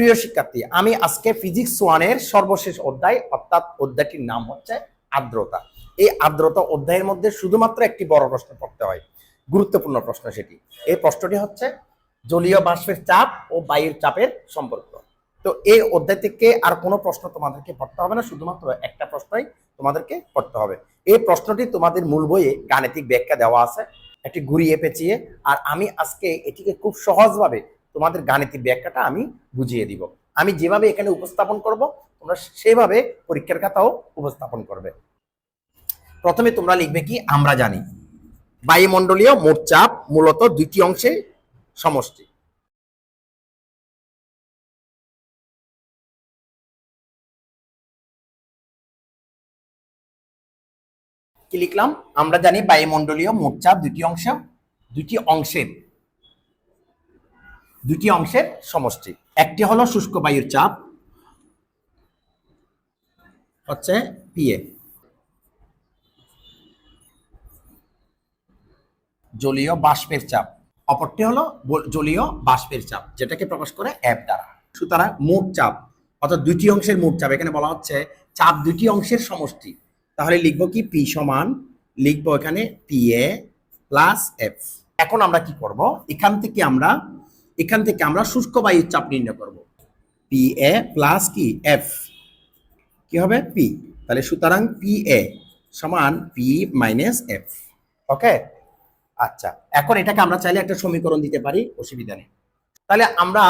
প্রিয় শিক্ষার্থী, আমি আজকে ফিজিক্স ওয়ানের সর্বশেষ অধ্যায়, অর্থাৎ অধ্যায়টির নাম হচ্ছে আর্দ্রতা। এই আর্দ্রতা অধ্যায়ের মধ্যে শুধুমাত্র একটি বড় প্রশ্ন পড়তে হয়, গুরুত্বপূর্ণ প্রশ্ন সেটি। এই প্রশ্নটি হচ্ছে জলীয় বাষ্পের চাপ ও বায়ুর চাপের সম্পর্ক। তো এই অধ্যায় থেকে আর কোনো প্রশ্ন তোমাদেরকে পড়তে হবে না, শুধুমাত্র একটা প্রশ্নই তোমাদেরকে পড়তে হবে। এই প্রশ্নটি তোমাদের মূল বইয়ে গাণিতিক ব্যাখ্যা দেওয়া আছে, একটি ঘুরিয়ে পেঁচিয়ে, আর আমি আজকে এটিকে খুব সহজভাবে তোমাদের গাণিতিক ব্যাখ্যাটা আমি বুঝিয়ে দিব। আমি যেভাবে এখানে উপস্থাপন করব, তোমরা সেভাবে পরীক্ষার খাতাও উপস্থাপন করবে। প্রথমে তোমরা লিখবে কি, আমরা জানি। বায়ুমণ্ডলীয় মোট চাপ মূলত দুইটি অংশে সমষ্টি। কি লিখলাম? আমরা জানি বায়ুমণ্ডলীয় মোট চাপ দুটি অংশ দুটি অংশের দুটি অংশের সমষ্টি। একটি হলো শুষ্ক বায়ুর চাপ, হচ্ছে পিএ জলীয় বাষ্পের চাপ। অপরটি হলো জলীয় বাষ্পের চাপ, যেটাকে প্রকাশ করে অ্যাপ দ্বারা। সুতরাং মোট চাপ, অর্থাৎ দুটি অংশের মোট চাপ, এখানে বলা হচ্ছে চাপ দুটি অংশের সমষ্টি। তাহলে লিখব কি? পি সমান, লিখব এখানে পি এ প্লাস এফ এখন আমরা কি করব? এখান থেকে আমরা এখান থেকে আমরা শুষ্ক বায়ুর চাপ নির্ণয় করব। পি এ প্লাস কি? এফ কি হবে? পি তাহলে সুতরাং পি এ সমান পি মাইনাস এফ ওকে আচ্ছা এখন এটাকে আমরা চাইলে একটা সমীকরণ দিতে পারি, অসুবিধা নেই। তাহলে আমরা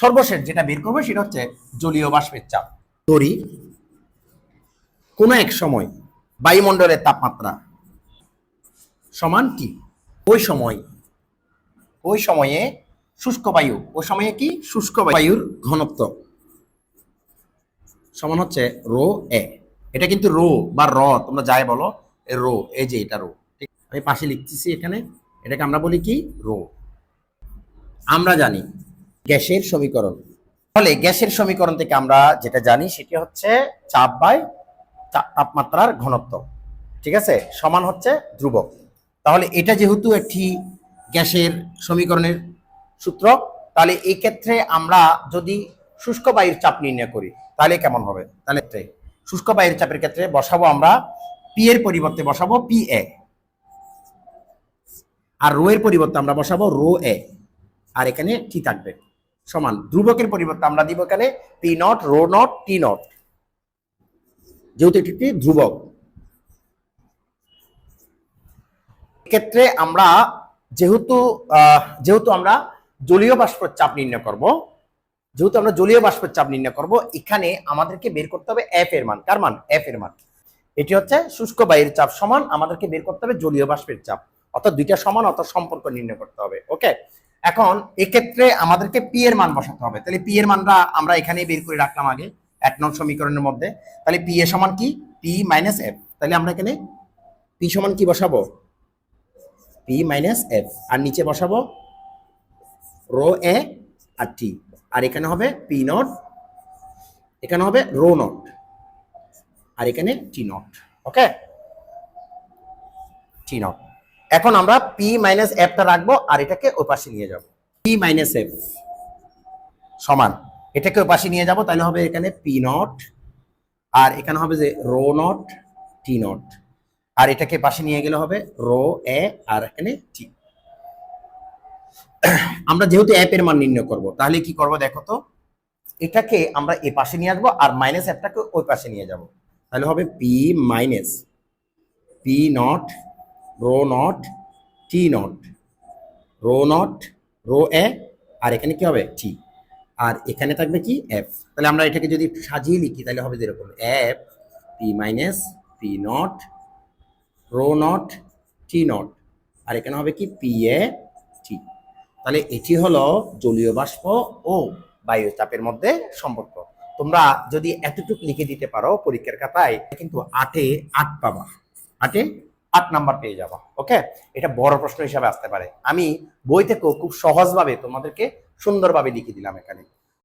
সর্বশেষ যেটা বের করব সেটা হচ্ছে জলীয় বাষ্পের চাপ। ধরি, কোনো এক সময় বায়ুমণ্ডলের তাপমাত্রা সমান কি? ওই সময়, ওই সময়ে শুষ্ক বায়ু। ও সময়ে কি? শুষ্ক বায়ুর ঘনত্ব। সমান হচ্ছে রো এ। এটা কিন্তু রো বা র, তোমরা যাই বলো রো, এই যে এটা রো। ঠিক? আমি পাশে লিখতেছি এখানে, এটাকে আমরা বলি কি? রো। আমরা জানি গ্যাসের সমীকরণ। তাহলে গ্যাসের সমীকরণ থেকে আমরা যেটা জানি, সেটি হচ্ছে চাপ বাই তাপমাত্রার ঘনত্ব। ঠিক আছে? সমান হচ্ছে ধ্রুবক। তাহলে এটা যেহেতু একটি গ্যাসের সমীকরণের সূত্র, তাহলে এই ক্ষেত্রে আমরা যদি শুষ্ক বায়ুর চাপ নির্ণয় করি, তাহলে কেমন হবে? তাহলে শুষ্ক বায়ুর চাপের ক্ষেত্রে বসাবো আমরা পি এর পরিবর্তে বসাবো পি এ আর রো এর পরিবর্তে আমরা বসাবো রো এ আর এখানে টি থাকবে। সমান, ধ্রুবকের পরিবর্তে আমরা দিব এখানে P naught rho naught T naught যেহেতু এটি একটি ধ্রুবক। ক্ষেত্রে আমরা যেহেতু যেহেতু আমরা জলীয় বাষ্পের চাপ নির্ণয় করব। যেহেতু আমরা জলীয় বাষ্পের চাপ নির্ণয় করব, এখানে আমাদেরকে বের করতে হবে এফ এর মান। কার মান? এফ এর মান। এটি হচ্ছে শুষ্ক বায়ুর চাপ সমান, আমাদেরকে বের করতে হবে জলীয় বাষ্পের চাপ। অর্থাৎ দুইটা সমান, অর্থাৎ সম্পর্ক নির্ণয় করতে হবে। ওকে এখন এক্ষেত্রে আমাদেরকে পি এর মান বসাতে হবে। তাহলে পি এর মানটা আমরা এখানেই বের করে রাখলাম আগে, এক নং সমীকরণের মধ্যে। তাহলে পি এ সমান কি? পি মাইনাস এফ তাহলে আমরা এখানে পি সমান কি বসাবো? পি মাইনাস এফ আর নিচে বসাবো রো এ আর টি। আর এখানে হবে পি নট, এখানে হবে রো নট, আর এখানে টি নট, ওকে? T not. এখন আমরা পি মাইনাস এফটা রাখব আর এটাকে ওই পাশে নিয়ে যাব। পি মাইনাস এফ সমান। এটাকে ওই পাশে নিয়ে যাব, তাহলে হবে এখানে পি নট, আর এখানে হবে যে রো নট, টি নট। আর এটাকে পাশে নিয়ে গেলে হবে রো এ, আর এখানে টি। আমরা যেহেতু অ্যাপ এর মান নির্ণয় করব, তাহলে কি করব দেখো তো? এটাকে আমরা এ পাশে নিয়ে আসব আর মাইনাস অ্যাপটাকে ওই পাশে নিয়ে যাব। তাহলে হবে P minus P naught rho naught T naught rho naught rho A আর এখানে কি হবে? টি আর এখানে থাকবে কি? এফ তাহলে আমরা এটাকে যদি সাজিয়ে লিখি, তাহলে হবে যেরকম F P minus P naught rho naught T naught আর এখানে হবে কি? পি এ তাহলে এটি হলো জলীয় বাষ্প ও বায়ু চাপের মধ্যে সম্পর্ক। তোমরা যদি এতটুকু লিখে দিতে পারো পরীক্ষার খাতায় কিন্তু আটে আট পাবা। আটে আট নাম্বার পেয়ে যাবা, ওকে? এটা বড় প্রশ্ন হিসাবে আসতে পারে। আমি বই থেকেও খুব সহজভাবে তোমাদেরকে সুন্দরভাবে লিখে দিলাম এখানে।